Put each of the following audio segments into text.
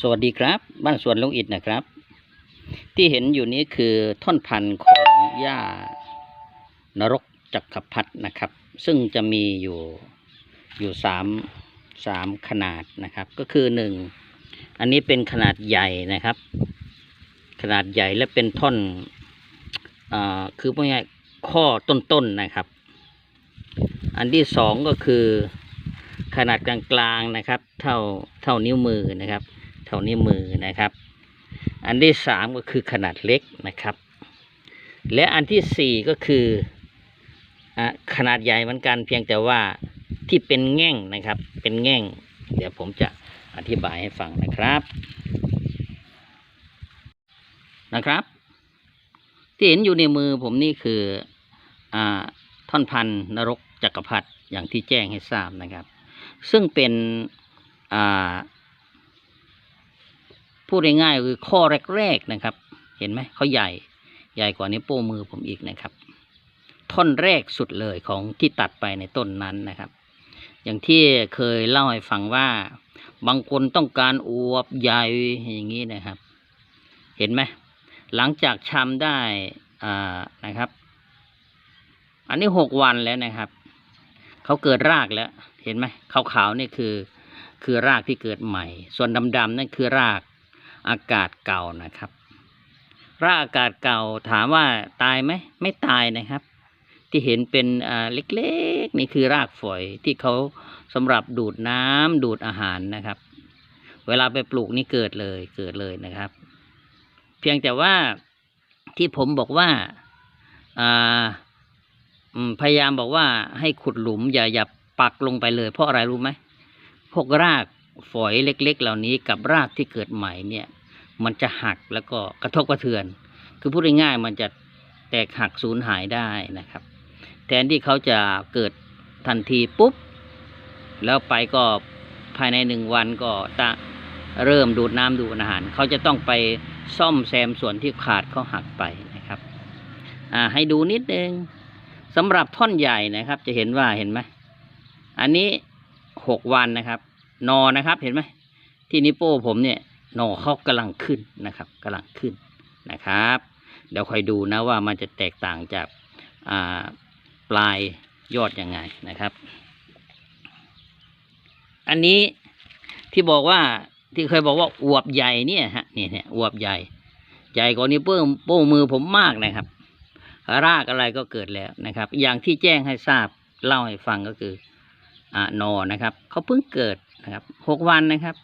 สวัสดีครับ บ้านสวนลุงอิดนะครับ ที่เห็นอยู่นี้คือท่อนพันธุ์ของหญ้านรกจักรพรรดินะครับ ซึ่งจะมีอยู่อยู่สามสามขนาดนะครับ ก็คือหนึ่งอันนี้เป็นขนาดใหญ่นะครับ ขนาดใหญ่และเป็นท่อนอ่าคือพ่ายข้อต้นๆนนะครับ อันที่สองก็คือขนาดกลางๆนะครับ เท่าเท่านิ้วมือนะครับ เท่านิ้วมือนะครับ อันที่สามก็คือขนาดเล็กนะครับ และอันที่สี่ก็คืออขนาดใหญ่เหมือนกันเพียงแต่ว่าที่เป็นแง่งนะครับ เป็นแง่ง เดี๋ยวผมจะอธิบายให้ฟังนะครับนะครับ ที่เห็นอยู่ในมือผมนี่คืออท่อนพันธุ์นรกจักรพรรดิอย่างที่แจ้งให้ทราบนะครับ ซึ่งเป็นอ่า พูดง่ายๆคือข้อแรกๆนะครับ เห็นไหมเขาใหญ่ใหญ่กว่านิ้วโป้งมือผมอีกนะครับ ท่อนแรกสุดเลยของที่ตัดไปในต้นนั้นนะครับ อย่างที่เคยเล่าให้ฟังว่าบางคนต้องการอวบใหญ่อย่างนี้นะครับ เห็นไหมหลังจากชำได้อ่านะครับ อันนี้หกวันแล้วนะครับเขาเกิดรากแล้ว เห็นไหมขาวๆนี่คือ คือรากที่เกิดใหม่ ส่วนดำๆนั่นคือราก อากาศเก่านะครับรากอากาศเก่าถามว่าตายไหมไม่ตายนะครับ ที่เห็นเป็นอ่าเล็กๆนี่คือรากฝอยที่เขาสำหรับดูดน้ำดูดอาหารนะครับ เวลาไปปลูกนี่เกิดเลยเกิดเลยนะครับ เพียงแต่ว่าที่ผมบอกว่าอ่าพยายามบอกว่าให้ขุดหลุมอย่าอย่าปักลงไปเลย เพราะอะไรรู้ไหมพวกรากฝอยเล็ก ๆ เหล่านี้กับรากที่เกิดใหม่เนี่ย มันจะหักแล้วก็กระทบกระเทือน คือพูดง่ายๆมันจะแตกหักสูญหายได้นะครับ แทนที่เขาจะเกิดทันทีปุ๊บ แล้วไปก็ภายในหนึ่งวันก็จะเริ่มดูดน้ำดูอาหาร เขาจะต้องไปซ่อมแซมส่วนที่ขาดเขาหักไปนะครับอ่าให้ดูนิดนึงสำหรับท่อนใหญ่นะครับ จะเห็นว่าเห็นไหมอันนี้หกวันนะครับ นอนะครับเห็นไหมที่นิโป้ผมเนี่ย หนอเขากำลังขึ้นนะครับกำลังขึ้นนะครับ เดี๋ยวคอยดูนะว่ามันจะแตกต่างจากาปลายยอดยังไงนะครับ อันนี้ที่บอกว่าที่เคยบอกว่าอวบใหญ่เนี่ยฮะเนี่ยเนี่ยอวบใหญ่ ใหญ่กว่านี้วโป้งโป้มือผมมากนะครับ รากอะไรก็เกิดแล้วนะครับ อย่างที่แจ้งให้ทราบเล่าให้ฟังก็คืออ่านอนะครับเขาเพิ่งเกิดนะครับหกวันนะครับ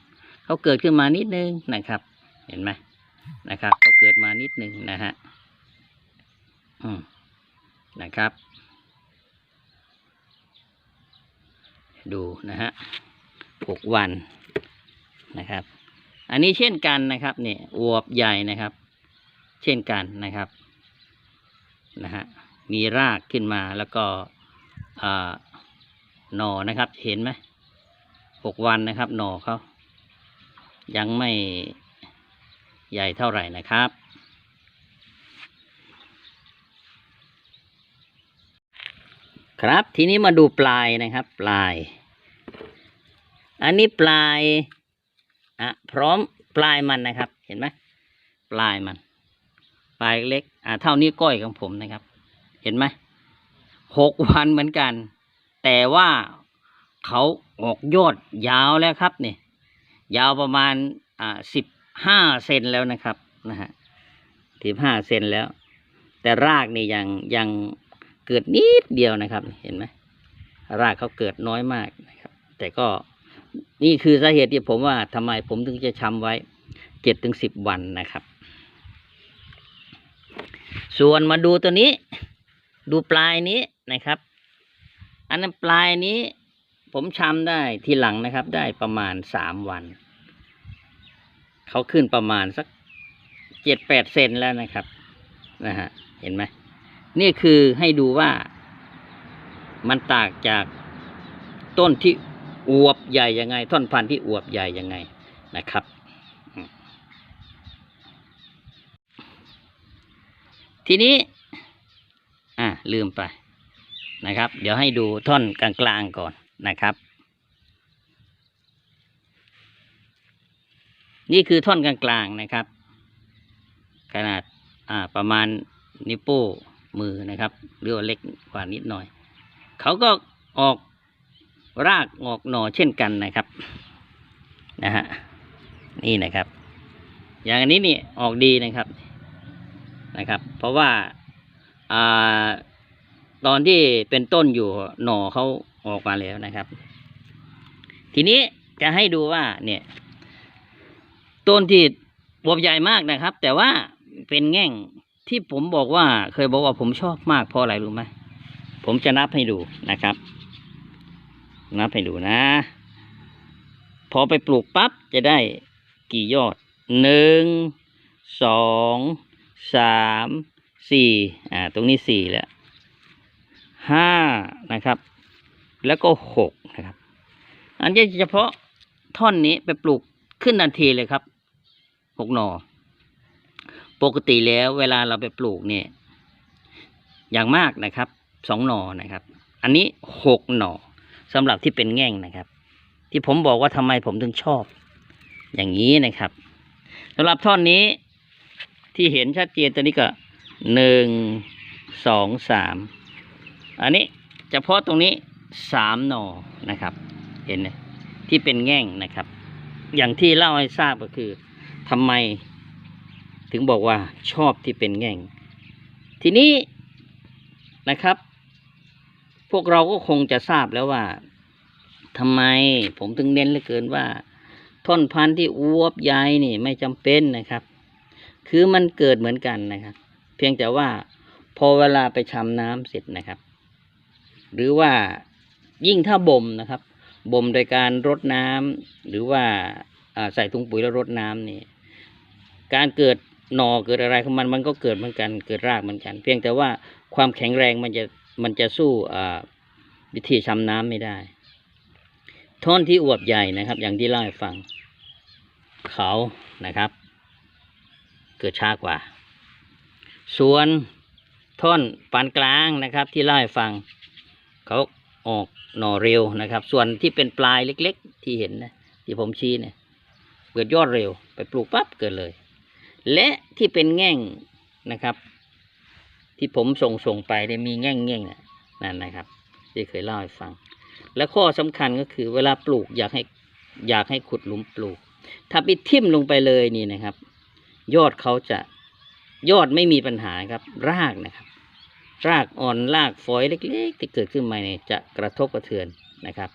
เขาเกิดขึ้นมานิดนึงนะครับ เห็นไหมนะครับเขาเกิดมานิดนึงนะฮะอืมนะครับ ดูนะฮะหกวันนะครับ อันนี้เช่นกันนะครับเนี่ยอวบใหญ่นะครับ เช่นกันนะครับนะฮะมีรากขึ้นมาแล้วก็อ่าหน่อนะครับ เห็นไหมหกวันนะครับ หน่อเขา ยังไม่ใหญ่เท่าไหร่นะครับ ครับทีนี้มาดูปลายนะครับ ปลาย อันนี้ปลายอะพร้อมปลายมันนะครับ เห็นไหมปลายมัน ปลายเล็กอะเท่านี้ก้อยของผมนะครับ เห็นไหมหกวันเหมือนกัน แต่ว่าเขาออกยอดยาวแล้วครับเนี่ย ยาวประมาณอ่าสิบห้าเซนแล้วนะครับนะฮะสิบห้าเซนแล้ว แต่รากนี่ยังยังเกิดนิดเดียวนะครับ เห็นไหมรากเขาเกิดน้อยมากนะครับ แต่ก็นี่คือสาเหตุที่ผมว่าทำไมผมถึงจะชำไว้เจ็ดถึงสิบวันนะครับ ส่วนมาดูตัวนี้ ดูปลายนี้นะครับ อันนั้นปลายนี้ผมชำได้ทีหลังนะครับ ได้ประมาณสามวัน เขาขึ้นประมาณสักเจ็ดแปดเซนแล้วนะครับนะฮะเห็นไหมนี่คือให้ดูว่ามันตางจากต้นที่อวบใหญ่ยังไง ท่อนพันธุ์ที่อวบใหญ่ยังไงนะครับ ทีนี้ อ่าลืมไปนะครับ เดี๋ยวให้ดูท่อนกลางๆก่อนนะครับ นี่คือท่อนกลางๆนะครับ ขนาดอ่าประมาณนิ้วโป้มือนะครับหรือว่าเล็กกว่านิดหน่อย เขาก็ออกรากออกหน่อเช่นกันนะครับนะฮะนี่นะครับ อย่างอันนี้นี่ออกดีนะครับนะครับ เพราะว่าอ่าตอนที่เป็นต้นอยู่หน่อเขาออกมาแล้วนะครับ ทีนี้จะให้ดูว่าเนี่ย ต้นที่บวบใหญ่มากนะครับ แต่ว่าเป็นแง่งที่ผมบอกว่าเคยบอกว่าผมชอบมากเพราะอะไรรู้ไหมผมจะนับให้ดูนะครับ นับให้ดูนะ พอไปปลูกปั๊บจะได้กี่ยอดหนึ่งสองสามสี่อ่าตรงนี้สี่แล้วห้านะครับ แล้วก็หกนะครับ อันนี้เฉพาะท่อนนี้ไปปลูกขึ้นทันทีเลยครับ หกหนอปกติแล้วเวลาเราไปปลูกเนี่ย อย่างมากนะครับสองหนอนะครับ อันนี้หกหนอสำหรับที่เป็นแง่งนะครับ ที่ผมบอกว่าทำไมผมถึงชอบ อย่างนี้นะครับสำหรับท่อนนี้ที่เห็นชัดเจนตัวนี้ก็หนึ่งสองสามอันนี้เฉพาะตรงนี้สามหนอนะครับ เห็นไหมที่เป็นแง่งนะครับ อย่างที่เล่าให้ทราบก็คือ ทำไมถึงบอกว่าชอบที่เป็นแง่ง ทีนี้นะครับ พวกเราก็คงจะทราบแล้วว่าทำไมผมถึงเน้นเหลือเกินว่า ท่อนพันธุ์ที่อวบใหญ่นี่ไม่จำเป็นนะครับ คือมันเกิดเหมือนกันนะครับ เพียงแต่ว่าพอเวลาไปชำน้ำเสร็จนะครับ หรือว่ายิ่งถ้าบ่มนะครับบ่มโดยการรดน้ำหรือว่าอ่า ใส่ถุงปุ๋ยแล้วรดน้ำนี่ การเกิดหน่อเกิดอะไรของมันมันก็เกิดเหมือนกันเกิดรากเหมือนกัน เพียงแต่ว่าความแข็งแรงมันจะมันจะสู้วิธีชำน้ำไม่ได้ ท่อนที่อวบใหญ่นะครับ อย่างที่เล่าให้ฟัง เขานะครับ เกิดช้ากว่า ส่วนท่อนปานกลางนะครับ ที่เล่าให้ฟัง เขาออกหน่อเร็วนะครับ ส่วนที่เป็นปลายเล็ก ๆ ที่เห็นนะที่ผมชี้เนี่ย เกิดยอดเร็ว ไปปลูกปั๊บเกิดเลย และที่เป็นแง่งนะครับ ที่ผมส่งส่งไปได้มีแง่งแง่งนั่นนะครับ ที่เคยเล่าให้ฟัง และข้อสำคัญก็คือเวลาปลูกอยากให้อยากให้ขุดหลุมปลูก ถ้าไปทิ่มลงไปเลยนี่นะครับ ยอดเขาจะยอดไม่มีปัญหาครับ รากนะครับ รากอ่อนรากฝอยเล็กๆที่เกิดขึ้นมาเนี่ยจะกระทบกระเทือนนะครับ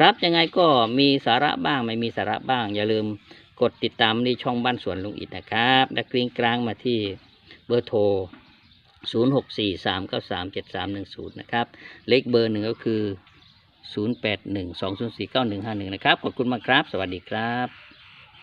ครับยังไงก็มีสาระบ้างไม่มีสาระบ้าง อย่าลืมกดติดตามในช่องบ้านสวนลุงอิดนะครับและกริ้งกลางมาที่เบอร์โทร 0 6 4 3 9 3 7 3 1 0 นะครับเลขเบอร์หนึ่งก็คือ 0 8 1 2 0 4 9 1 5 1 นะครับ ขอบคุณมากครับ สวัสดีครับ